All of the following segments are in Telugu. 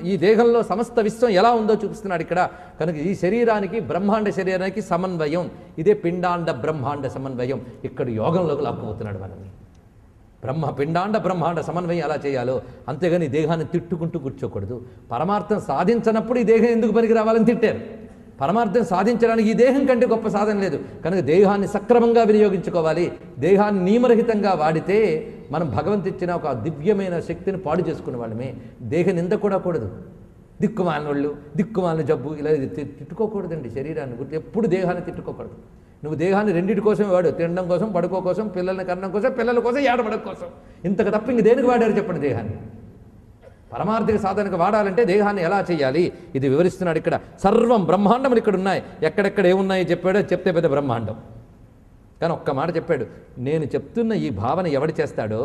ఈ దేహంలో సమస్త విశ్వం ఎలా ఉందో చూపిస్తున్నాడు ఇక్కడ. కనుక ఈ శరీరానికి బ్రహ్మాండ శరీరానికి సమన్వయం. ఇదే పిండాండ బ్రహ్మాండ సమన్వయం. ఇక్కడ యోగంలోకి లాక్కుపోతున్నాడు మనల్ని. బ్రహ్మ పిండాండ బ్రహ్మాండ సమన్వయం ఎలా చేయాలో. అంతేగాని దేహాన్ని తిట్టుకుంటూ కూర్చోకూడదు. పరమార్థం సాధించనప్పుడు ఈ దేహం ఎందుకు పనికి రావాలని తిట్టారు. పరమార్థం సాధించడానికి ఈ దేహం కంటే గొప్ప సాధన లేదు. కనుక దేహాన్ని సక్రమంగా వినియోగించుకోవాలి. దేహాన్ని నియమరహితంగా వాడితే మనం భగవంతు ఇచ్చిన ఒక దివ్యమైన శక్తిని పాడు చేసుకునే వాళ్ళమే. దేహ నింద కూడా కూడదు. దిక్కుమాలిన దిక్కుమాలిన జబ్బు ఇలా తిట్టుకోకూడదండి శరీరాన్ని. గుర్తు ఎప్పుడు దేహాన్ని తిట్టుకోకూడదు. నువ్వు దేహాన్ని రెండింటి కోసం వాడు. తినడం కోసం పడుకో కోసం పిల్లల్ని కన్నం కోసం పిల్లల కోసం ఏడబడక కోసం. ఇంతకు తప్ప ఇంక దేనికి వాడారు చెప్పండి దేహాన్ని? పరమార్థిక సాధనకు వాడాలంటే దేహాన్ని ఎలా చేయాలి? ఇది వివరిస్తున్నాడు ఇక్కడ. సర్వం బ్రహ్మాండములు ఇక్కడ ఉన్నాయి. ఎక్కడెక్కడ ఏమున్నాయి చెప్పాడో చెప్తే పెద్ద బ్రహ్మాండం. కానీ ఒక్క మాట చెప్పాడు నేను చెప్తున్న ఈ భావన ఎవడు చేస్తాడో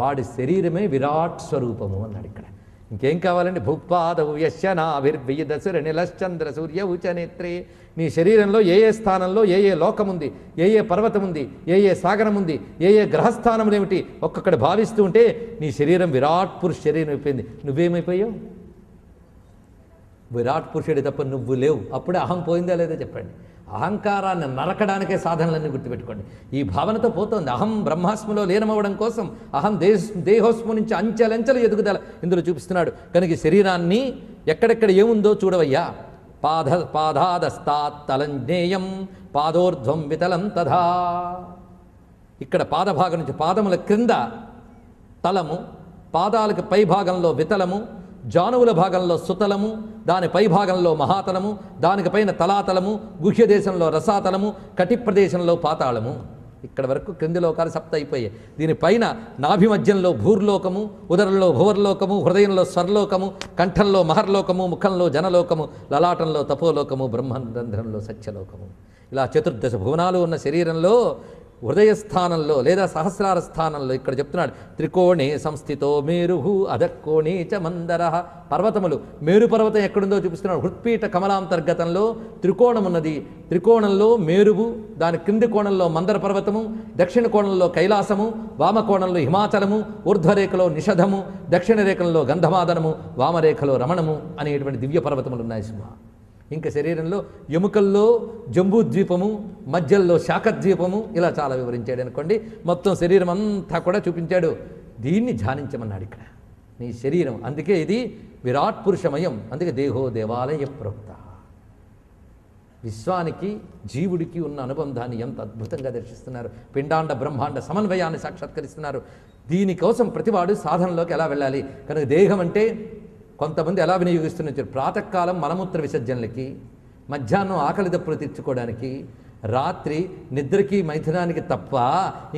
వాడి శరీరమే విరాట్ స్వరూపము అన్నాడు ఇక్కడ. ఇంకేం కావాలండి? భూపాదవు యశనాభిర్వియదసుర నిలశ్చంద్ర సూర్య ఉచనేత్రే నీ శరీరంలో ఏ ఏ స్థానంలో ఏ ఏ లోకం ఉంది ఏ ఏ పర్వతం ఉంది ఏ ఏ సాగరం ఉంది ఏ ఏ గ్రహస్థానములు ఏమిటి ఒక్కొక్కటి భావిస్తూ ఉంటే నీ శరీరం విరాట్ పురుష శరీరం అయిపోయింది నువ్వేమైపోయావు? విరాట్ పురుషుడి తప్ప నువ్వు లేవు. అప్పుడే అహం పోయిందా లేదో చెప్పండి. అహంకారాన్ని నరకడానికే సాధనలన్నీ గుర్తుపెట్టుకోండి. ఈ భావనతో పోతోంది. అహం బ్రహ్మాస్మలో లీనమవ్వడం కోసం అహం దేహ దేహోస్ము నుంచి అంచెలంచెలు ఎదుగుదల ఇందులో చూపిస్తున్నాడు. కనుక ఈ శరీరాన్ని ఎక్కడెక్కడ ఏముందో చూడవయ్యా. పాద పాదాదస్తాత్ తలంజ్ఞేయం పాదోర్ధ్వం వితలం తథా. ఇక్కడ పాదభాగం నుంచి పాదముల క్రింద తలము పాదాలకు పై భాగంలో వితలము జానువుల భాగంలో సుతలము దాని పై భాగంలో మహాతలము దానికి పైన తలాతలము గుహ్య దేశంలో రసాతలము కటి ప్రదేశంలో పాతాళము. ఇక్కడ వరకు క్రింది లోకాలు సప్త అయిపోయాయి దీనిపైన నాభి మధ్యంలో భూర్లోకము ఉదరంలో భువర్లోకము హృదయంలో స్వర్లోకము కంఠంలో మహర్లోకము ముఖంలో జనలోకము లలాటంలో తపోలోకము బ్రహ్మరంధ్రంలో సత్యలోకము. ఇలా చతుర్దశ భువనాలు ఉన్న శరీరంలో హృదయ స్థానంలో లేదా సహస్రార స్థానంలో ఇక్కడ చెప్తున్నాడు త్రికోణే సంస్థితో మేరుహు అధకోణే చ మందర. పర్వతములు మేరు పర్వతం ఎక్కడుందో చూపిస్తున్నాడు. హృత్పీఠ కమలాంతర్గతంలో త్రికోణం ఉన్నది త్రికోణంలో మేరువు దాని క్రింది కోణంలో మందర పర్వతము దక్షిణ కోణంలో కైలాసము వామకోణంలో హిమాచలము ఊర్ధ్వరేఖలో నిషధము దక్షిణ రేఖలో గంధమాదనము వామరేఖలో రమణము అనేటువంటి దివ్య పర్వతములు ఉన్నాయి సింహ ఇంకా శరీరంలో ఎముకల్లో జంబూద్వీపము మధ్యల్లో శాఖద్వీపము ఇలా చాలా వివరించాడు అనుకోండి. మొత్తం శరీరం అంతా కూడా చూపించాడు. దీన్ని ధ్యానించమన్నాడు ఇక్కడ. నీ శరీరం. అందుకే ఇది విరాట్ పురుషమయం. అందుకే దేహో దేవాలయ ప్రోక్త విశ్వానికి జీవుడికి ఉన్న అనుబంధాన్ని ఎంత అద్భుతంగా దర్శిస్తున్నారు. పిండాండ బ్రహ్మాండ సమన్వయాన్ని సాక్షాత్కరిస్తున్నారు. దీనికోసం ప్రతివాడు సాధనలోకి ఎలా వెళ్ళాలి? కనుక దేహం అంటే కొంతమంది ఎలా వినియోగిస్తున్నారు ప్రాతకాలం మలమూత్ర విసర్జనలకి మధ్యాహ్నం ఆకలి దప్పులు తీర్చుకోవడానికి రాత్రి నిద్రకి మైథునానికి తప్ప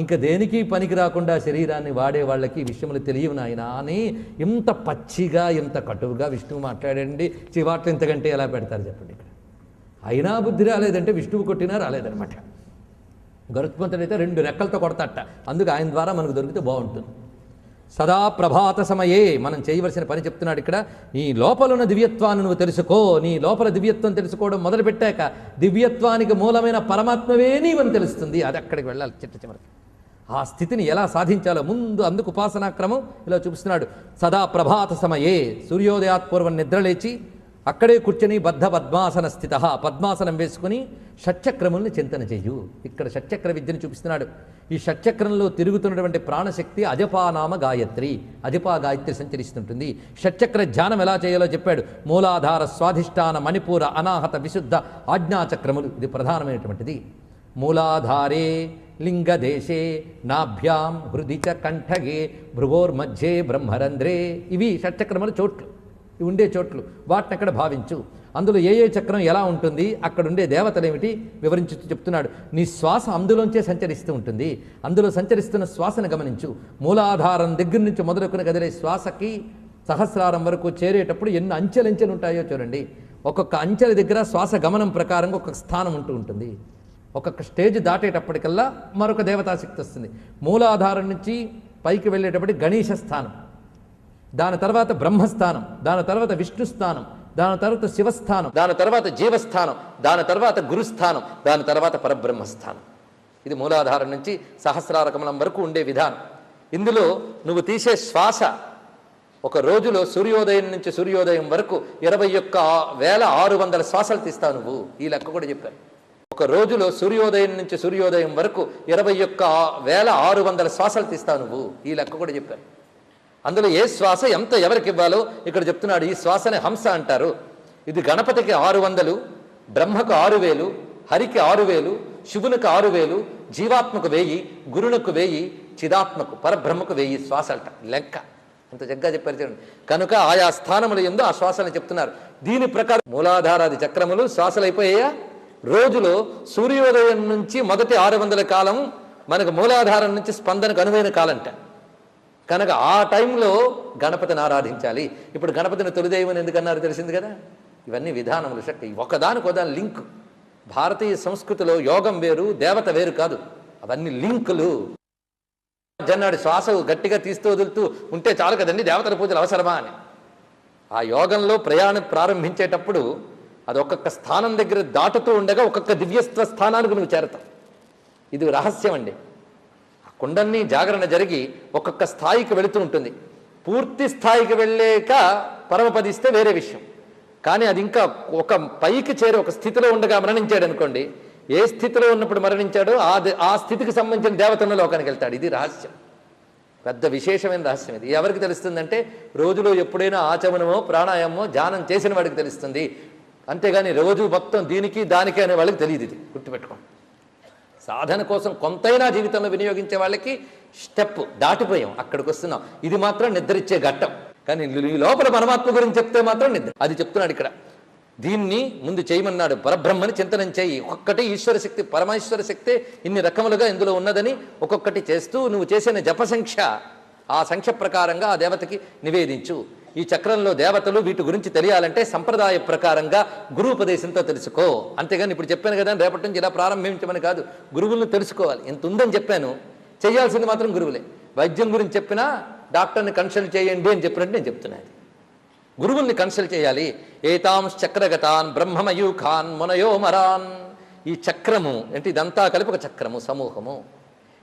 ఇంకా దేనికి పనికి రాకుండా శరీరాన్ని వాడే వాళ్ళకి విషయములు తెలియవు నాయన అని ఇంత పచ్చిగా ఇంత కటువుగా విష్ణువు మాట్లాడండి. చివాట్లు ఇంతకంటే ఎలా పెడతారు చెప్పండి ఇక్కడ. అయినా బుద్ధి రాలేదంటే విష్ణువు కొట్టినా రాలేదనమాట గరుత్మంతుడైతే రెండు రెక్కలతో కొడతాట అందుకు ఆయన ద్వారా మనకు దొరికితే బాగుంటుంది. సదా ప్రభాత సమయే. మనం చేయవలసిన పని చెప్తున్నాడు ఇక్కడ. నీ లోపల ఉన్న దివ్యత్వాన్ని నువ్వు తెలుసుకో. నీ లోపల దివ్యత్వం తెలుసుకోవడం మొదలుపెట్టాక దివ్యత్వానికి మూలమైన పరమాత్మవే నీవని తెలుస్తుంది. అది అక్కడికి వెళ్ళాలి చిట్ట చివరికి. ఆ స్థితిని ఎలా సాధించాలో ముందు అందుకు ఉపాసనా క్రమం ఇలా చూపిస్తున్నాడు. సదా ప్రభాత సమయే. సూర్యోదయాత్పూర్వం నిద్రలేచి అక్కడే కూర్చొని బద్ధ పద్మాసన స్థిత పద్మాసనం వేసుకుని షట్చక్రముల్ని చింతన చెయ్యు. ఇక్కడ షట్చక్ర విద్యను చూపిస్తున్నాడు. ఈ షట్చక్రంలో తిరుగుతున్నటువంటి ప్రాణశక్తి అజపానామ గాయత్రి అజపా గాయత్రి సంచరిస్తుంటుంది. షట్చక్ర ధ్యానం ఎలా చేయాలో చెప్పాడు. మూలాధార స్వాధిష్టాన మణిపూర అనాహత విశుద్ధ ఆజ్ఞాచక్రములు. ఇది ప్రధానమైనటువంటిది. మూలాధారే లింగదేశే నాభ్యాం హృదిచ కంఠగే భృగోర్మధ్యే బ్రహ్మరంధ్రే. ఇవి షట్చక్రముల చోట్లు. ఉండే చోట్లు. వాటిని అక్కడ భావించు. అందులో ఏ ఏ చక్రం ఎలా ఉంటుంది అక్కడ ఉండే దేవతలు ఏమిటి వివరించి చెప్తున్నాడు. నీ శ్వాస అందులోంచే సంచరిస్తూ ఉంటుంది. అందులో సంచరిస్తున్న శ్వాసను గమనించు. మూలాధారం దగ్గర నుంచి మొదలుకొని కదిలే శ్వాసకి సహస్రారం వరకు చేరేటప్పుడు ఎన్ని అంచెలంచెలు ఉంటాయో చూడండి. ఒక్కొక్క అంచెల దగ్గర శ్వాస గమనం ప్రకారంగా ఒక స్థానం ఉంటూ ఉంటుంది. ఒక్కొక్క స్టేజ్ దాటేటప్పటికల్లా మరొక దేవతాశక్తి వస్తుంది. మూలాధారం నుంచి పైకి వెళ్ళేటప్పటికి గణేష స్థానం. దాని తర్వాత బ్రహ్మస్థానం దాని తర్వాత విష్ణు స్థానం దాని తర్వాత శివస్థానం దాని తర్వాత జీవస్థానం దాని తర్వాత గురుస్థానం దాని తర్వాత పరబ్రహ్మస్థానం. ఇది మూలాధారం నుంచి సహస్రార కమలం వరకు ఉండే విధానం. ఇందులో నువ్వు తీసే శ్వాస ఒక రోజులో సూర్యోదయం నుంచి సూర్యోదయం వరకు ఇరవై ఒక్క వేల ఆరు వందల శ్వాసలు తీస్తావు నువ్వు. ఈ లెక్క కూడా చెప్పారు ఒక రోజులో సూర్యోదయం నుంచి సూర్యోదయం వరకు ఇరవై ఒక్క వేల ఆరు వందల శ్వాసలు తీస్తావు నువ్వు. ఈ లెక్క కూడా చెప్పారు అందులో ఏ శ్వాస ఎంత ఎవరికి ఇవ్వాలో ఇక్కడ చెప్తున్నాడు ఈ శ్వాసనే హంస అంటారు. ఇది గణపతికి ఆరు వందలు బ్రహ్మకు ఆరు వేలు హరికి ఆరు వేలు శివునికి ఆరు వేలు జీవాత్మకు వెయ్యి గురునకు వెయ్యి చిదాత్మకు పరబ్రహ్మకు వెయ్యి శ్వాసలట లెక్క. అంత జగ్గా చెప్పారు చూడండి. కనుక ఆయా స్థానములు ఎందు ఆ శ్వాసలు చెప్తున్నారు. దీని ప్రకారం మూలాధారాది చక్రములు శ్వాసలు అయిపోయాయా రోజులో సూర్యోదయం నుంచి మొదటి ఆరు వందల కాలం మనకు మూలాధారం నుంచి స్పందనకు అనువైన కాలంట. కనుక ఆ టైంలో గణపతిని ఆరాధించాలి. ఇప్పుడు గణపతిని తొలిదైవని ఎందుకన్నారు తెలిసింది కదా? ఇవన్నీ విధానములు శక్తి. ఒకదానికొదాని లింక్. భారతీయ సంస్కృతిలో యోగం వేరు దేవత వేరు కాదు. అవన్నీ లింకులు. జన్నాడు శ్వాస గట్టిగా తీస్తూ వదులుతూ ఉంటే చాలు కదండి దేవతల పూజలు అవసరమా అని. ఆ యోగంలో ప్రయాణం ప్రారంభించేటప్పుడు అది ఒక్కొక్క స్థానం దగ్గర దాటుతూ ఉండగా ఒక్కొక్క దివ్యత్వ స్థానానికి నువ్వు చేరతావు ఇది రహస్యం అండి. ఆ కుండన్ని జాగరణ జరిగి ఒక్కొక్క స్థాయికి వెళుతూ ఉంటుంది. పూర్తి స్థాయికి వెళ్ళాక పరమపదిస్తే వేరే విషయం. కానీ అది ఇంకా ఒక పైకి చేరి ఒక స్థితిలో ఉండగా మరణించాడు అనుకోండి. ఏ స్థితిలో ఉన్నప్పుడు మరణించాడో ఆ ఆ స్థితికి సంబంధించిన దేవతన్న లోకానికి వెళ్తాడు. ఇది రహస్యం. పెద్ద విశేషమైన రహస్యం ఇది. ఎవరికి తెలుస్తుందంటే రోజులో ఎప్పుడైనా ఆచమనమో ప్రాణాయామో ధ్యానం చేసిన వాడికి తెలుస్తుంది. అంతేగాని రోజు మొత్తం దీనికి దానికి అనే వాళ్ళకి తెలియదు ఇది. గుర్తుపెట్టుకోండి. సాధన కోసం కొంతైనా జీవితంలో వినియోగించే వాళ్ళకి స్టెప్ దాటిపోయాం అక్కడికి వస్తున్నాం. ఇది మాత్రం నిద్రిచ్చే ఘట్టం. కానీ ఈ లోపల పరమాత్మ గురించి చెప్తే మాత్రం నిద్ర అది చెప్తున్నాడు ఇక్కడ. దీన్ని ముందు చేయమన్నాడు పరబ్రహ్మని చింతనం చేయి. ఒక్కటి ఈశ్వర శక్తి పరమేశ్వర శక్తి ఇన్ని రకములుగా ఇందులో ఉన్నదని ఒక్కొక్కటి చేస్తూ నువ్వు చేసిన జప సంఖ్య ఆ సంఖ్య ప్రకారంగా ఆ దేవతకి నివేదించు. ఈ చక్రంలో దేవతలు వీటి గురించి తెలియాలంటే సంప్రదాయ ప్రకారంగా గురు ఉపదేశంతో తెలుసుకో. అంతేగాని ఇప్పుడు చెప్పాను కదా రేపటి నుంచి ఇలా ప్రారంభించమని కాదు గురువులను తెలుసుకోవాలి. ఎంత ఉందని చెప్పాను చేయాల్సింది మాత్రం గురువులే. వైద్యం గురించి చెప్పినా డాక్టర్ని కన్సల్ట్ చేయండి అని చెప్పినట్టు నేను చెప్తున్నాను గురువుల్ని కన్సల్ట్ చేయాలి. ఏతాంశ చక్రగతాన్ బ్రహ్మమయూఖాన్ మునయోమరాన్. ఈ చక్రము అంటే ఇదంతా కలిపి ఒక చక్రము సమూహము.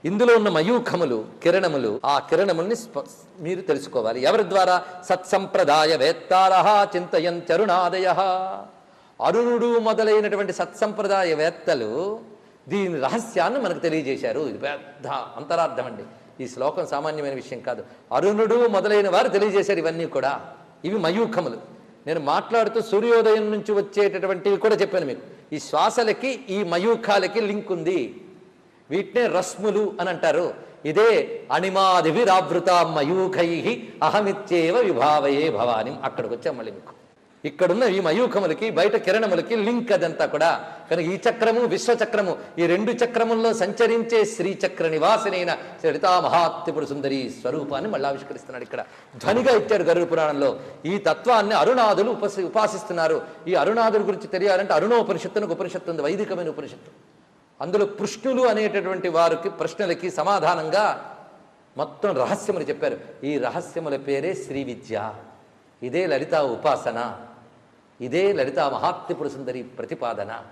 ఇందులో ఉన్న మయూఖములు కిరణములు ఆ కిరణముల్ని స్ప- మీరు తెలుసుకోవాలి. ఎవరి ద్వారా? సత్సంప్రదాయ వేత్తార చరుణాదయ. అరుణుడు మొదలైనటువంటి సత్సంప్రదాయ వేత్తలు దీని రహస్యాన్ని మనకు తెలియజేశారు. ఇది పెద్ద అంతరార్థం అండి. ఈ శ్లోకం సామాన్యమైన విషయం కాదు. అరుణుడు మొదలైన వారు తెలియజేశారు ఇవన్నీ కూడా. ఇవి మయూఖములు. నేను మాట్లాడుతూ సూర్యోదయం నుంచి వచ్చేటటువంటివి కూడా చెప్పాను మీకు. ఈ శ్వాసలకి ఈ మయూఖాలకి లింక్ ఉంది. వీటినే రస్ములు అని అంటారు. ఇదే అణిమాదివిరావృత మయూఖై అహమిత్యేవ విభావయే భవాని. అక్కడికి వచ్చాం మళ్ళీ మీకు. ఇక్కడున్న ఈ మయూఖములకి బయట కిరణములకి లింక్ అదంతా కూడా. కనుక ఈ చక్రము విశ్వచక్రము ఈ రెండు చక్రముల్లో సంచరించే శ్రీచక్ర నివాసినైన లలితా మహాత్రిపుర సుందరి స్వరూపాన్ని మళ్ళీ ఆవిష్కరిస్తున్నాడు ఇక్కడ. ధ్వనిగా ఇచ్చాడు గరుడు పురాణంలో. ఈ తత్వాన్ని అరుణాదులు ఉపసి ఉపాసిస్తున్నారు. ఈ అరుణాదుల గురించి తెలియాలంటే అరుణోపనిషత్తు ఉపనిషత్తు ఉంది వైదికమైన ఉపనిషత్తు. అందులో కృష్ణులు అనేటటువంటి వారికి ప్రశ్నలకి సమాధానంగా మొత్తం రహస్యములు చెప్పారు. ఈ రహస్యముల పేరే శ్రీ విద్య. ఇదే లలిత ఉపాసన. ఇదే లలిత మహాత్రిపుర సుందరి ప్రతిపాదన.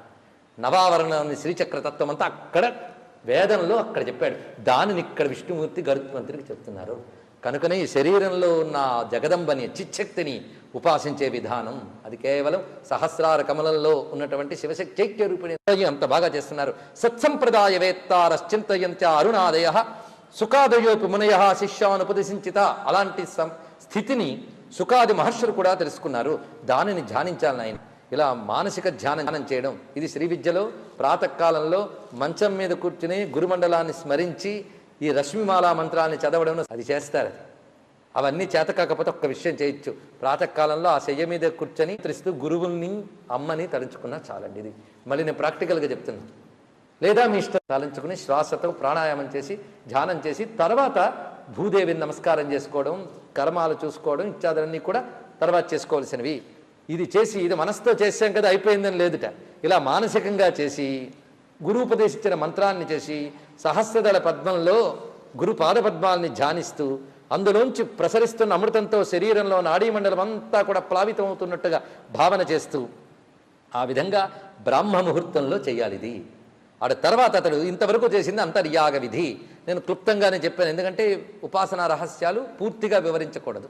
నవావరణాన్ని శ్రీచక్రతత్వం అంతా అక్కడ వేదనలో అక్కడ చెప్పాడు. దానిని ఇక్కడ విష్ణుమూర్తి గరుత్మంతుడికి చెప్తున్నారు. కనుకనే ఈ శరీరంలో ఉన్న జగదంబని చిచ్చక్తిని ఉపాసించే విధానం. అది కేవలం సహస్రార కమలంలో ఉన్నటువంటి శివశక్తి చైక్య రూపిణి అంత బాగా చేస్తున్నారు. సత్సంప్రదాయ వేత్తారశ్చింతయంత్య అరుణాదయ సుఖాదయోపి మునయ శిష్యానుపదేశించిత అలాంటి సం- స్థితిని సుఖాది మహర్షులు కూడా తెలుసుకున్నారు. దానిని ధ్యానించాలని ఆయన ఇలా మానసిక ధ్యానం ధ్యానం చేయడం. ఇది శ్రీ విద్యలో ప్రాతకాలంలో మంచం మీద కూర్చుని గురుమండలాన్ని స్మరించి ఈ రశ్మిమాలా మంత్రాన్ని చదవడం అది చేస్తారు. అది అవన్నీ చేత కాకపోతే ఒక్క విషయం చేయొచ్చు. ప్రాతకాలంలో ఆ శయ్య మీద కూర్చొని త్రిస్తూ గురువుల్ని అమ్మని తలంచుకున్నా చాలండి ఇది. మళ్ళీ నేను ప్రాక్టికల్గా చెప్తున్నా. లేదా మీ ఇష్టం తలంచుకుని శ్వాసతో ప్రాణాయామం చేసి ధ్యానం చేసి తర్వాత భూదేవిని నమస్కారం చేసుకోవడం కర్మాలు చూసుకోవడం ఇత్యాదులన్నీ కూడా తర్వాత చేసుకోవాల్సినవి. ఇది చేసి ఇది మనసుతో చేసాం కదా అయిపోయిందని లేదుట. ఇలా మానసికంగా చేసి గురు ఉపదేశించిన మంత్రాన్ని చేసి సహస్రదళ పద్మంలో గురు పాదపద్మాల్ని ధ్యానిస్తూ అందులోంచి ప్రసరిస్తున్న అమృతంతో శరీరంలో నాడీమండలం అంతా కూడా ప్లావితమవుతున్నట్టుగా భావన చేస్తూ ఆ విధంగా బ్రాహ్మ ముహూర్తంలో చేయాలి ఇది. ఆడ తర్వాత అతడు ఇంతవరకు చేసింది అంతర్యాగ విధి. నేను క్లుప్తంగానే చెప్పాను ఎందుకంటే ఉపాసనా రహస్యాలు పూర్తిగా వివరించకూడదు.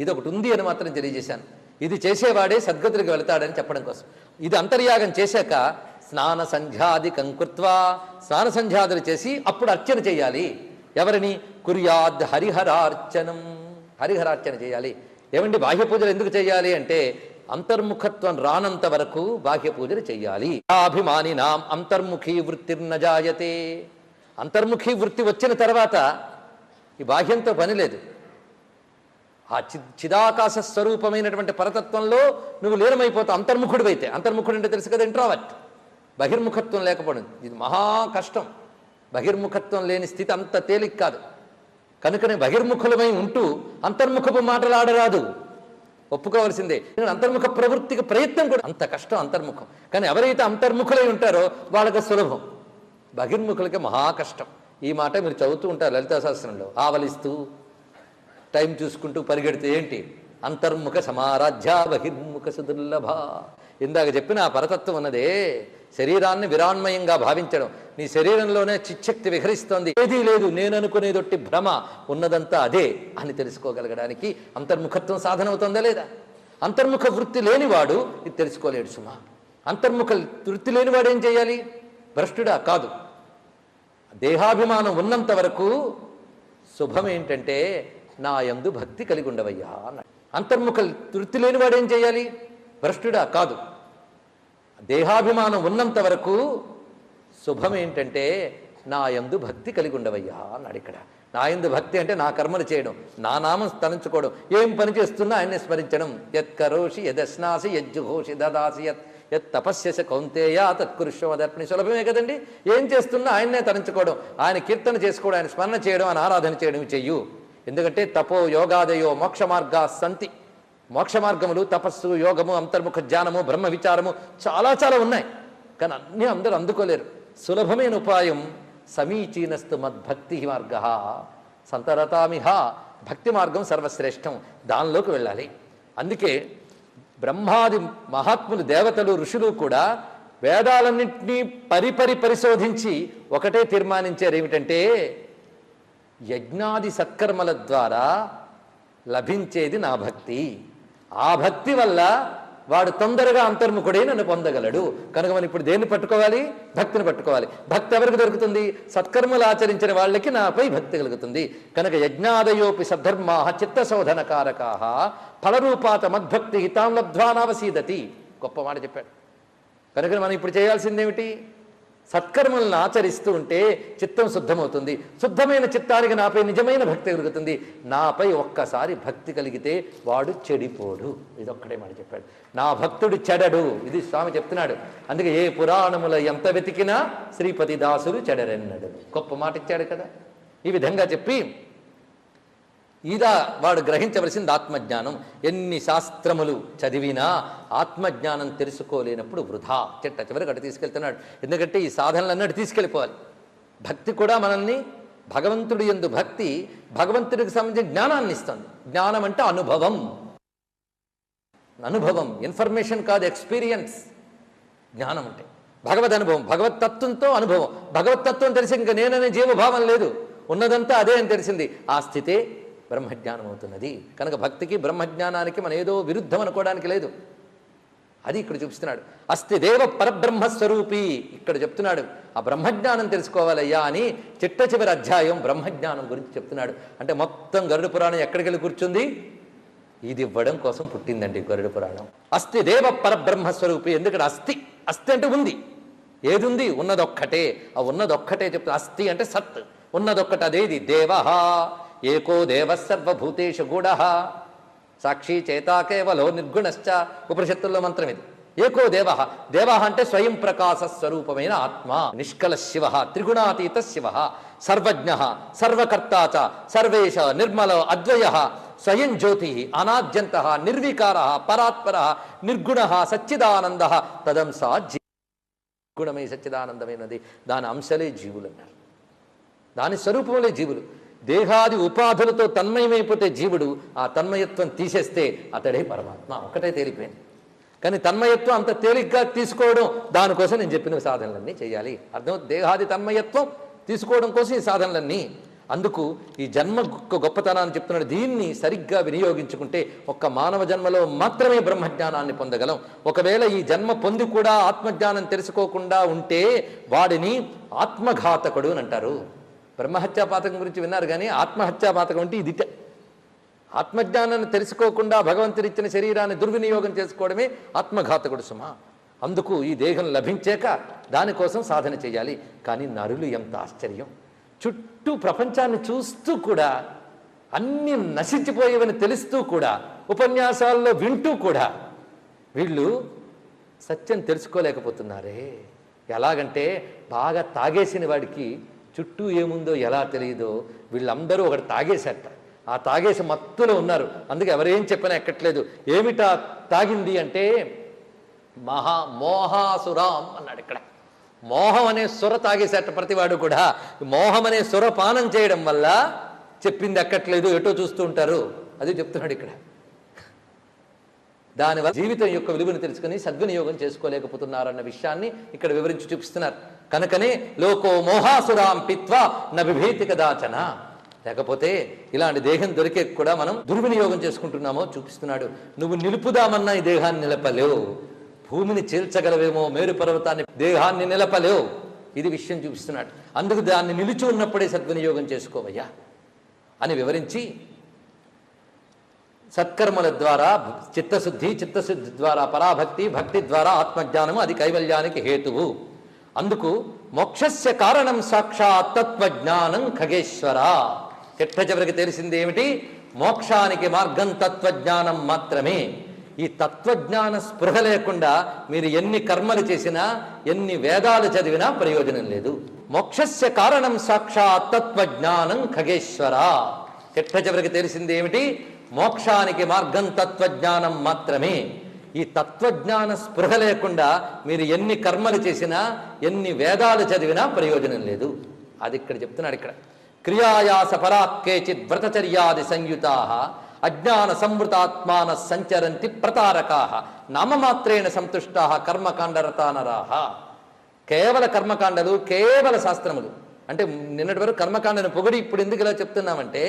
ఇది ఒకటి ఉంది అని మాత్రం తెలియజేశాను. ఇది చేసేవాడే సద్గతులకు వెళతాడని చెప్పడం కోసం. ఇది అంతర్యాగం చేశాక స్నాన సంధ్యాది కంకృత్వా స్నాన సంధ్యాదులు చేసి అప్పుడు అర్చన చేయాలి. ఎవరిని? కుర్యాద్ హరిహరార్చనం. హరిహరార్చన చేయాలి. ఏమండి బాహ్య పూజలు ఎందుకు చేయాలి అంటే అంతర్ముఖత్వం రానంత వరకు బాహ్య పూజలు చేయాలి. అభిమాని నాం అంతర్ముఖీ వృత్తిర్న జాయతే. అంతర్ముఖీ వృత్తి వచ్చిన తర్వాత ఈ బాహ్యంతో పని లేదు. ఆ చి చిదాకాశ స్వరూపమైనటువంటి పరతత్వంలో నువ్వు లీనమైపోతావు అంతర్ముఖుడివైతే. అంతర్ముఖుడు అంటే తెలుసు కదా ఇంట్రావర్ట్ బహిర్ముఖత్వం లేకపోవడం. ఇది మహా కష్టం. బహిర్ముఖత్వం లేని స్థితి అంత తేలిక కాదు. కనుకనే బహిర్ముఖులమై ఉంటూ అంతర్ముఖపు మాటలాడరాదు. ఒప్పుకోవాల్సిందే. అంతర్ముఖ ప్రవృత్తికి ప్రయత్నం కూడా అంత కష్టం అంతర్ముఖం. కానీ ఎవరైతే అంతర్ముఖులై ఉంటారో వాళ్ళకి సులభం. బహిర్ముఖులకి మహా కష్టం. ఈ మాట మీరు చదువుతూ ఉంటారు లలితా శాస్త్రంలో. ఆవలిస్తూ టైం చూసుకుంటూ పరిగెడితే ఏంటి? అంతర్ముఖ సమారాధ్య బహిర్ముఖ సుదుర్లభ. ఇందాక చెప్పిన ఆ పరతత్వం ఉన్నదే శరీరాన్ని విరాన్మయంగా భావించడం. నీ శరీరంలోనే చిచ్చక్తి విహరిస్తోంది. ఏదీ లేదు నేను అనుకునేదొట్టి భ్రమ ఉన్నదంతా అదే అని తెలుసుకోగలగడానికి అంతర్ముఖత్వం సాధన అవుతుందా లేదా? అంతర్ముఖ వృత్తి లేనివాడు ఇది తెలుసుకోలేడు సుమా. అంతర్ముఖ వృత్తి లేనివాడు ఏం చేయాలి? భ్రష్టుడా? కాదు. దేహాభిమానం ఉన్నంత వరకు శుభం ఏంటంటే నా యందు భక్తి కలిగి ఉండవయ్యా అంతర్ముఖ వృత్తి లేనివాడు ఏం చేయాలి? భ్రష్టుడా? కాదు. దేహాభిమానం ఉన్నంత వరకు శుభం ఏంటంటే నా యందు భక్తి కలిగి ఉండవయ్యా అన్నాడు ఇక్కడ. నా యందు భక్తి అంటే నా కర్మలు చేయడం నా నామం తలంచుకోవడం ఏం పని చేస్తున్నా ఆయన్ని స్మరించడం. యత్ కరోషి యదశ్నాసి యజ్జుఘోషి దదాసి యత్ యత్ తపస్యస కౌంతేయ తత్కృష్వదర్పణి సులభమే కదండి? ఏం చేస్తున్నా ఆయన్నే తరించుకోవడం ఆయన కీర్తన చేసుకోవడం ఆయన స్మరణ చేయడం ఆయన ఆరాధన చేయడం చెయ్యు ఎందుకంటే తపో యోగాదయో మోక్ష మార్గా సంతి మోక్ష మార్గములు తపస్సు యోగము అంతర్ముఖ జ్ఞానము బ్రహ్మ విచారము చాలా చాలా ఉన్నాయి. కానీ అన్నీ అందరూ అందుకోలేరు. సులభమైన ఉపాయం సమీచీనస్తు మద్భక్తి మార్గ సంతరతామిహ భక్తి మార్గం సర్వశ్రేష్టం. దానిలోకి వెళ్ళాలి. అందుకే బ్రహ్మాది మహాత్ములు దేవతలు ఋషులు కూడా వేదాలన్నింటినీ పరిపరి పరిశోధించి ఒకటే తీర్మానించారు ఏమిటంటే యజ్ఞాది సత్కర్మల ద్వారా లభించేది నా భక్తి. ఆ భక్తి వల్ల వాడు తొందరగా అంతర్ముఖుడై నన్ను పొందగలడు. కనుక మనం ఇప్పుడు దేన్ని పట్టుకోవాలి? భక్తిని పట్టుకోవాలి. భక్తి ఎవరికి దొరుకుతుంది? సత్కర్మలు ఆచరించిన వాళ్ళకి నాపై భక్తి కలుగుతుంది. కనుక యజ్ఞాదయోపి సద్ధర్మా చిత్తశోధన కారకాహ ఫలరూపాత మద్భక్తి హితాం లబ్ధ్వానావసీదతి గొప్ప మాట చెప్పాడు. కనుక మనం ఇప్పుడు చేయాల్సిందేమిటి? సత్కర్మలను ఆచరిస్తూ ఉంటే చిత్తం శుద్ధమవుతుంది. శుద్ధమైన చిత్తానికి నాపై నిజమైన భక్తి కలుగుతుంది. నాపై ఒక్కసారి భక్తి కలిగితే వాడు చెడిపోడు. ఇది ఒక్కడే మాట చెప్పాడు. నా భక్తుడు చెడడు. ఇది స్వామి చెప్తున్నాడు. అందుకే ఏ పురాణముల ఎంత వెతికినా శ్రీపతి దాసులు చెడరెన్నడు. గొప్ప మాట ఇచ్చాడు కదా. ఈ విధంగా చెప్పి ఇదా వాడు గ్రహించవలసింది ఆత్మజ్ఞానం. ఎన్ని శాస్త్రములు చదివినా ఆత్మజ్ఞానం తెలుసుకోలేనప్పుడు వృధా. చిట్ట చివరికి అటు తీసుకెళ్తున్నాడు. ఎందుకంటే ఈ సాధనలన్నీ అన్నట్టు తీసుకెళ్ళిపోవాలి. భక్తి కూడా మనల్ని భగవంతుడి ఎందు భక్తి భగవంతుడికి సంబంధించిన జ్ఞానాన్ని ఇస్తుంది. జ్ఞానం అంటే అనుభవం. అనుభవం ఇన్ఫర్మేషన్ కాదు ఎక్స్పీరియన్స్. జ్ఞానం అంటే భగవద్ అనుభవం భగవతత్వంతో అనుభవం. భగవతత్వం తెలిసి ఇంకా నేననే జీవభావం లేదు. ఉన్నదంతా అదే అని తెలిసింది. ఆ స్థితే బ్రహ్మజ్ఞానం అవుతున్నది. కనుక భక్తికి బ్రహ్మజ్ఞానానికి మన ఏదో విరుద్ధం అనుకోవడానికి లేదు. అది ఇక్కడ చూపిస్తున్నాడు. అస్తి దేవ పరబ్రహ్మస్వరూపి ఇక్కడ చెప్తున్నాడు ఆ బ్రహ్మజ్ఞానం తెలుసుకోవాలయ్యా అని చిట్ట చివరి అధ్యాయం బ్రహ్మజ్ఞానం గురించి చెప్తున్నాడు. అంటే మొత్తం గరుడు పురాణం ఎక్కడికి వెళ్ళి కూర్చుంది? ఇది ఇవ్వడం కోసం పుట్టిందండి గరుడు పురాణం. అస్తి దేవ పరబ్రహ్మ స్వరూపి. ఎందుకంటే అస్థి అస్థి అంటే ఉంది. ఏది ఉంది? ఉన్నదొక్కటే. ఆ ఉన్నదొక్కటే చెప్తా అస్థి అంటే సత్. ఉన్నదొక్కటి అదేది? దేవహ. ఏకో దేవసర్వభూతేషు గూఢ. సాక్షి చేతా కేవలో నిర్గుణశ్చ ఉపనిషత్తుల్లో మంత్రం ఇది. ఏకో దేవ. దేవ అంటే స్వయం ప్రకాశ స్వరూపమైన ఆత్మ. నిష్కల శివ త్రిగుణాతీత శివ. సర్వజ్ఞ సర్వకర్త చ సర్వేశ నిర్మల అద్వయ. స్వయం జ్యోతి అనాద్యంత నిర్వికార పరాత్పర నిర్గుణ సచ్చిదానంద. తదంసా జీ గుణమై సచ్చిదానందమైనది. దాని అంశలే జీవులు అన్నారు. దాని స్వరూపములే జీవులు. దేహాది ఉపాధులతో తన్మయమైపోతే జీవుడు ఆ తన్మయత్వం తీసేస్తే అతడే పరమాత్మ. ఒకటే తేలిపోయింది. కానీ తన్మయత్వం అంత తేలిగ్గా తీసుకోవడం దానికోసం నేను చెప్పిన సాధనలన్నీ చేయాలి. అర్థం? దేహాది తన్మయత్వం తీసుకోవడం కోసం ఈ సాధనలన్నీ. అందుకు ఈ జన్మ గొప్ప గొప్పతనాన్ని చెప్తున్నాడు. దీన్ని సరిగ్గా వినియోగించుకుంటే ఒక్క మానవ జన్మలో మాత్రమే బ్రహ్మజ్ఞానాన్ని పొందగలం. ఒకవేళ ఈ జన్మ పొంది కూడా ఆత్మజ్ఞానం తెలుసుకోకుండా ఉంటే వాడిని ఆత్మఘాతకుడు అని అంటారు. బ్రహ్మహత్యా పాతకం గురించి విన్నారు కానీ ఆత్మహత్యా పాతకం అంటే ఇది ఆత్మజ్ఞానాన్ని తెలుసుకోకుండా భగవంతుడిచ్చిన శరీరాన్ని దుర్వినియోగం చేసుకోవడమే ఆత్మఘాతకుడు సుమ. అందుకు ఈ దేహం లభించాక దానికోసం సాధన చేయాలి. కానీ నరులు ఎంత ఆశ్చర్యం. చుట్టూ ప్రపంచాన్ని చూస్తూ కూడా అన్నీ నశించిపోయేవని తెలుస్తూ కూడా ఉపన్యాసాల్లో వింటూ కూడా వీళ్ళు సత్యం తెలుసుకోలేకపోతున్నారే. ఎలాగంటే బాగా తాగేసిన వాడికి చుట్టూ ఏముందో ఎలా తెలియదో వీళ్ళందరూ ఒకటి తాగేశారట. ఆ తాగేసి మత్తులో ఉన్నారు. అందుకే ఎవరేం చెప్పినా ఎక్కట్లేదు. ఏమిటా తాగింది అంటే మహా మోహాసురాం అన్నాడు ఇక్కడ. మోహం అనే సుర తాగేసేట ప్రతివాడు కూడా. మోహం అనే సుర పానం చేయడం వల్ల చెప్పింది ఎక్కట్లేదు ఎటో చూస్తూ ఉంటారు. అది చెప్తున్నాడు ఇక్కడ. దానివల్ల జీవితం యొక్క విలువను తెలుసుకుని సద్వినియోగం చేసుకోలేకపోతున్నారన్న విషయాన్ని ఇక్కడ వివరించి చూపిస్తున్నారు. కనుకనే లోకో మోహాసురాం పిత్వ నభిభీతి కదాచన లేకపోతే ఇలాంటి దేహం దొరికే కూడా మనం దుర్వినియోగం చేసుకుంటున్నామో చూపిస్తున్నాడు. నువ్వు నిలుపుదామన్నా ఈ దేహాన్ని నిలపలేవు. భూమిని చీల్చగలవేమో మేరు పర్వతాన్ని దేహాన్ని నిలపలేవు. ఇది విషయం చూపిస్తున్నాడు. అందుకు దాన్ని నిలిచి ఉన్నప్పుడే సద్వినియోగం చేసుకోవయ్యా అని వివరించి సత్కర్మల ద్వారా చిత్తశుద్ధి చిత్తశుద్ధి ద్వారా పరాభక్తి భక్తి ద్వారా ఆత్మజ్ఞానము అది కైవల్యానికి హేతువు. అందుకు మోక్షస్య కారణం సాక్షాత్ తత్వజ్ఞానం ఖగేశ్వర. చిట్ట చివరికి తెలిసింది ఏమిటి? మోక్షానికి మార్గం తత్వజ్ఞానం మాత్రమే. ఈ తత్వజ్ఞాన స్పృహ లేకుండా మీరు ఎన్ని కర్మలు చేసినా ఎన్ని వేదాలు చదివినా ప్రయోజనం లేదు. మోక్షస్య కారణం సాక్షాత్ తత్వజ్ఞానం ఖగేశ్వర. చిట్ట చివరికి తెలిసింది ఏమిటి? మోక్షానికి మార్గం తత్వజ్ఞానం మాత్రమే. ఈ తత్వజ్ఞాన స్పృహ లేకుండా మీరు ఎన్ని కర్మలు చేసినా ఎన్ని వేదాలు చదివినా ప్రయోజనం లేదు. అది ఇక్కడ చెప్తున్నాడు ఇక్కడ. క్రియాయాస పరాకేచిత్ వ్రతచర్యాది సంయుతా అజ్ఞాన సంవృతాత్మాన సంచరంతి ప్రతారకా నామమాత్రేణ సంతుష్టా కర్మకాండరతానరాహ కేవల కర్మకాండలు కేవల శాస్త్రములు. అంటే నిన్నటి వరకు కర్మకాండను పొగిడి ఇప్పుడు ఎందుకు ఇలా చెప్తున్నామంటే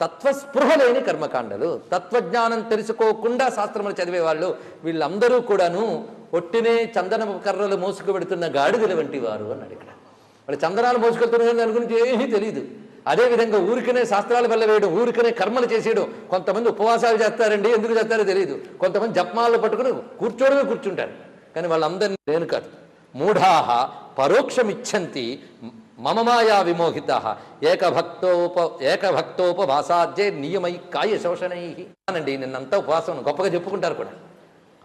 తత్వస్పృహ లేని కర్మకాండలు. తత్వజ్ఞానం తెలుసుకోకుండా శాస్త్రములు చదివే వాళ్ళు వీళ్ళందరూ కూడాను ఒట్టినే చందన కర్రలు మోసుకు పెడుతున్న గాడిదల వంటి వారు అన్నాడు ఇక్కడ. వాళ్ళు చందనాలు మోసుకెళ్తున్నారు దాని గురించి ఏమీ తెలియదు అదేవిధంగా ఊరికనే శాస్త్రాలు వెళ్ళవేయడం ఊరికనే కర్మలు చేసేయడం కొంతమంది ఉపవాసాలు చేస్తారండి ఎందుకు చేస్తారో తెలియదు కొంతమంది జపమాలు పట్టుకుని కూర్చోడమే కూర్చుంటారు. కానీ వాళ్ళందరినీ నేను కాదు. మూఢాహ పరోక్షమిచ్చంతి మమ మాయా విమోహిత. ఏకభక్తోప ఏకభక్తోపవాసాద్యే నియమై కాయ శోషణై. అనండి నిన్నంతా ఉపవాసం గొప్పగా చెప్పుకుంటారు కూడా.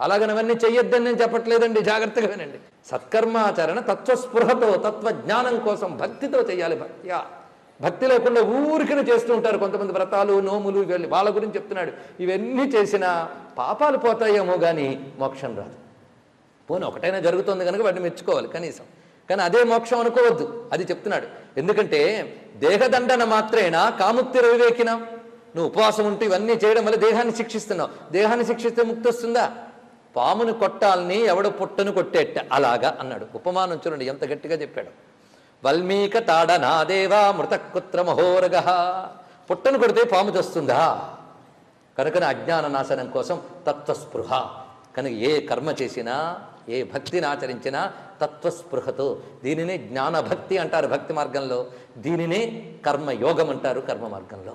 అలాగని అవన్నీ చెయ్యొద్దని నేను చెప్పట్లేదండి జాగ్రత్తగా వినండి. సత్కర్మాచరణ తత్వస్పృహతో తత్వజ్ఞానం కోసం భక్తితో చేయాలి భక్త్యా. భక్తి లేకుండా ఊరికనే చేస్తూ ఉంటారు కొంతమంది వ్రతాలు నోములు ఇవన్నీ వాళ్ళ గురించి చెప్తున్నాడు. ఇవన్నీ చేసినా పాపాలు పోతాయేమో కానీ మోక్షం రాదు. పోనీ ఒకటైనా జరుగుతుంది కనుక వాటిని మెచ్చుకోవాలి కనీసం. కానీ అదే మోక్షం అనుకోవద్దు. అది చెప్తున్నాడు. ఎందుకంటే దేహదండన మాత్రేనా? కాముక్తి రవివేకిన? నువ్వు ఉపవాసం ఉంటూ ఇవన్నీ చేయడం వల్ల దేహాన్ని శిక్షిస్తున్నావు. దేహాన్ని శిక్షిస్తే ముక్తి వస్తుందా? పామును కొట్టాలని ఎవడు పుట్టను కొట్టేట. అలాగా అన్నాడు. ఉపమానం చూడండి ఎంత గట్టిగా చెప్పాడు. వల్మీక తాడ నాదేవా మృతకుత్ర మహోరగ. పుట్టను కొడితే పాము తెస్తుందా కనుకనే అజ్ఞాన నాశనం కోసం తత్వస్పృహ. కనుక ఏ కర్మ చేసినా ఏ భక్తిని ఆచరించినా తత్వస్పృహతో దీనినే జ్ఞానభక్తి అంటారు భక్తి మార్గంలో. దీనినే కర్మయోగం అంటారు కర్మ మార్గంలో.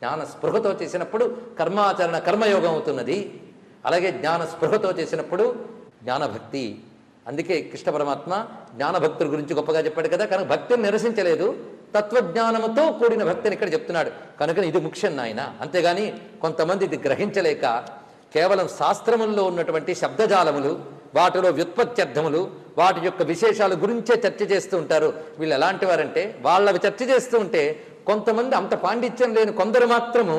జ్ఞాన స్పృహతో చేసినప్పుడు కర్మాచరణ కర్మయోగం అవుతున్నది. అలాగే జ్ఞాన స్పృహతో చేసినప్పుడు జ్ఞానభక్తి. అందుకే కృష్ణ పరమాత్మ జ్ఞానభక్తుల గురించి గొప్పగా చెప్పాడు కదా కనుక భక్తిని నిరసించలేదు. తత్వజ్ఞానముతో కూడిన భక్తిని ఇక్కడ చెప్తున్నాడు. కనుక ఇది ముఖ్యం నాయన. అంతేగాని కొంతమంది ఇది గ్రహించలేక కేవలం శాస్త్రముల్లో ఉన్నటువంటి శబ్దజాలములు వాటిలో వ్యుత్పత్తి అర్థములు వాటి యొక్క విశేషాల గురించే చర్చ చేస్తూ ఉంటారు. వీళ్ళు ఎలాంటి వారంటే వాళ్ళవి చర్చ చేస్తూ ఉంటే కొంతమంది అంత పాండిత్యం లేని కొందరు మాత్రము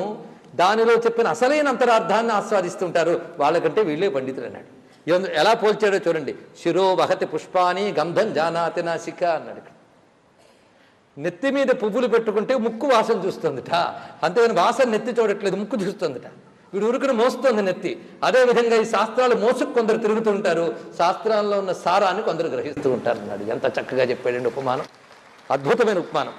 దానిలో చెప్పిన అసలైన అంతరార్థాన్ని ఆస్వాదిస్తుంటారు వాళ్ళకంటే వీళ్ళే పండితులు అన్నాడు. ఎలా పోల్చాడో చూడండి. శిరో వహతి పుష్పాని గంధం జానాతి నాసిక అన్నాడు నెత్తి మీద పువ్వులు పెట్టుకుంటే ముక్కు వాసన చూస్తుందిట. అంతేగాని వాసన నెత్తి చూడట్లేదు ముక్కు చూస్తుందిట. వీడు ఉరుకును మోస్తుంది నెత్తి. అదేవిధంగా ఈ శాస్త్రాలు మోసుకు కొందరు తిరుగుతుంటారు. శాస్త్రాల్లో ఉన్న సారాన్ని కొందరు గ్రహిస్తూ ఉంటారు అన్నాడు ఎంత చక్కగా చెప్పాడండి ఉపమానం. అద్భుతమైన ఉపమానం.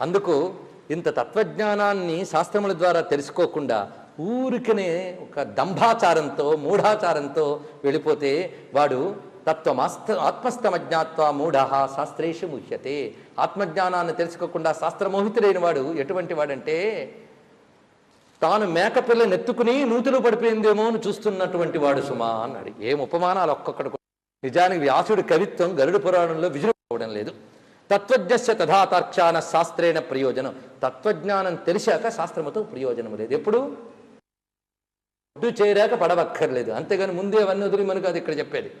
అందుకు ఇంత తత్వజ్ఞానాన్ని శాస్త్రముల ద్వారా తెలుసుకోకుండా ఊరికనే ఒక దంభాచారంతో మూఢాచారంతో వెళ్ళిపోతే వాడు తత్వమాస్త ఆత్మస్తమజ్ఞాత్వ మూఢ శాస్త్రేషు ముహ్యతే ఆత్మజ్ఞానాన్ని తెలుసుకోకుండా శాస్త్రమోహితుడైన వాడు ఎటువంటి వాడంటే తాను మేకపిల్లని ఎత్తుకుని నూతులు పడిపోయిందేమో అని చూస్తున్నటువంటి వాడు సుమా అన్నాడు. ఏం ఉపమానాలు ఒక్కొక్కడు నిజానికి వ్యాసుడి కవిత్వం గరుడు పురాణంలో విజృంభించడం లేదు. తత్వజ్ఞస్య తథాతార్క్షాన శాస్త్రేణ ప్రయోజనం. తత్వజ్ఞానం తెలిసాక శాస్త్రముతో ప్రయోజనం లేదు. ఎప్పుడు? ఒడ్డు చేరాక పడవక్కర్లేదు. అంతేగాని ముందే అవన్నీ వదిలి మనకు అది ఇక్కడ చెప్పేది.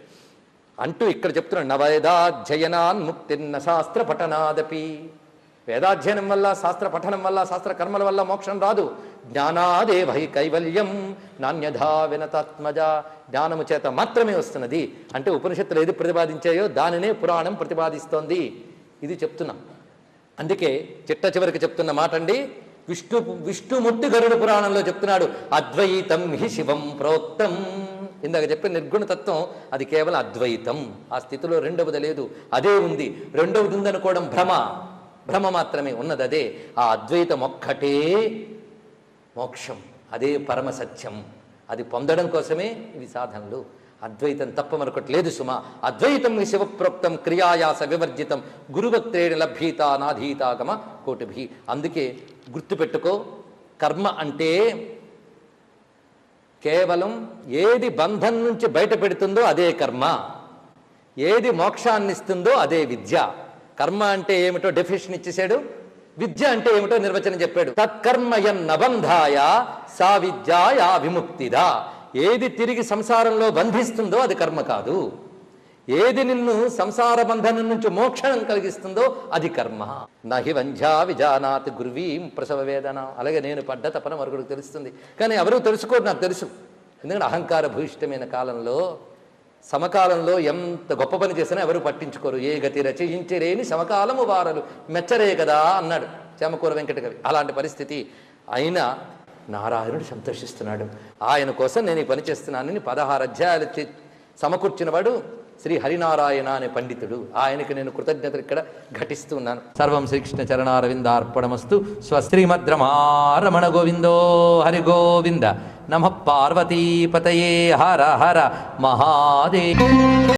అంటూ ఇక్కడ చెప్తున్నాడు నవేదాధ్యయనాన్ ముక్తిన్న శాస్త్ర పఠనాదపి. వేదాధ్యయనం వల్ల శాస్త్ర పఠనం వల్ల శాస్త్ర కర్మల వల్ల మోక్షం రాదు. జ్ఞానాదేవై కైవల్యం నాణ్యధా వినతాత్మజ. జ్ఞానము చేత మాత్రమే వస్తున్నది. అంటే ఉపనిషత్తులు ఏది ప్రతిపాదించాయో దానినే పురాణం ప్రతిపాదిస్తోంది. ఇది చెప్తున్నాం. అందుకే చిట్ట చివరికి చెప్తున్న మాట అండి విష్ణు విష్ణుముట్టి గరుడు పురాణంలో చెప్తున్నాడు అద్వైతం హి శివం ప్రోక్తం. ఇందాక చెప్పిన నిర్గుణతత్వం అది కేవలం అద్వైతం. ఆ స్థితిలో రెండవది లేదు. అదే ఉంది. రెండవది ఉందనుకోవడం భ్రమ. భ్రమ మాత్రమే ఉన్నది అదే ఆ అద్వైతం ఒక్కటే మోక్షం అదే పరమ సత్యం. అది పొందడం కోసమే ఇవి సాధనలు. అద్వైతం తప్ప మరొకటి లేదు సుమ. అద్వైతం శివప్రోక్తం క్రియాయాస వివర్జితం గురువక్త్రేణ లభ్యత నాధీతాగమ కోటిభి. అందుకే గుర్తుపెట్టుకో కర్మ అంటే కేవలం ఏది బంధం నుంచి బయట పెడుతుందో అదే కర్మ. ఏది మోక్షాన్నిస్తుందో అదే విద్య. కర్మ అంటే ఏమిటో డెఫినేషన్ ఇచ్చేసాడు విద్య అంటే ఏమిటో నిర్వచనం చెప్పాడు. తత్కర్మయం నబంధాయ సా విద్యాయా విముక్తిదా. ఏది తిరిగి సంసారంలో బంధిస్తుందో అది కర్మ కాదు. ఏది నిన్ను సంసార బంధనం నుంచి మోక్షం కలిగిస్తుందో అది కర్మ. నహి వంధ్యా విజానాత్ గురువీం ప్రసవ వేదన. అలాగే నేను పడ్డ తపన మరొకరికి తెలుస్తుంది. కానీ ఎవరు తెలుసుకోరు నాకు తెలుసు. ఎందుకంటే అహంకార భూయిష్టమైన కాలంలో సమకాలంలో ఎంత గొప్ప పని చేసినా ఎవరు పట్టించుకోరు. ఏ గతి రచయించలేని సమకాలము వారలు. మెచ్చరే కదా అన్నాడు చేమకూర వెంకట కవి. అలాంటి పరిస్థితి. అయినా నారాయణుడు సంతోషిస్తున్నాడు. ఆయన కోసం నేను ఈ పని చేస్తున్నానని పదహారు అధ్యాయాలు చే- సమకూర్చినవాడు శ్రీ హరినారాయణ అనే పండితుడు. ఆయనకి నేను కృతజ్ఞతలు ఇక్కడ ఘటిస్తున్నాను. సర్వం శ్రీకృష్ణ చరణారవిందార్పణమస్తు. స్వశ్రీమద్రమారమణ గోవిందో హరి గోవింద. నమ పార్వతీపతయే. హర హర. మహాదేవ.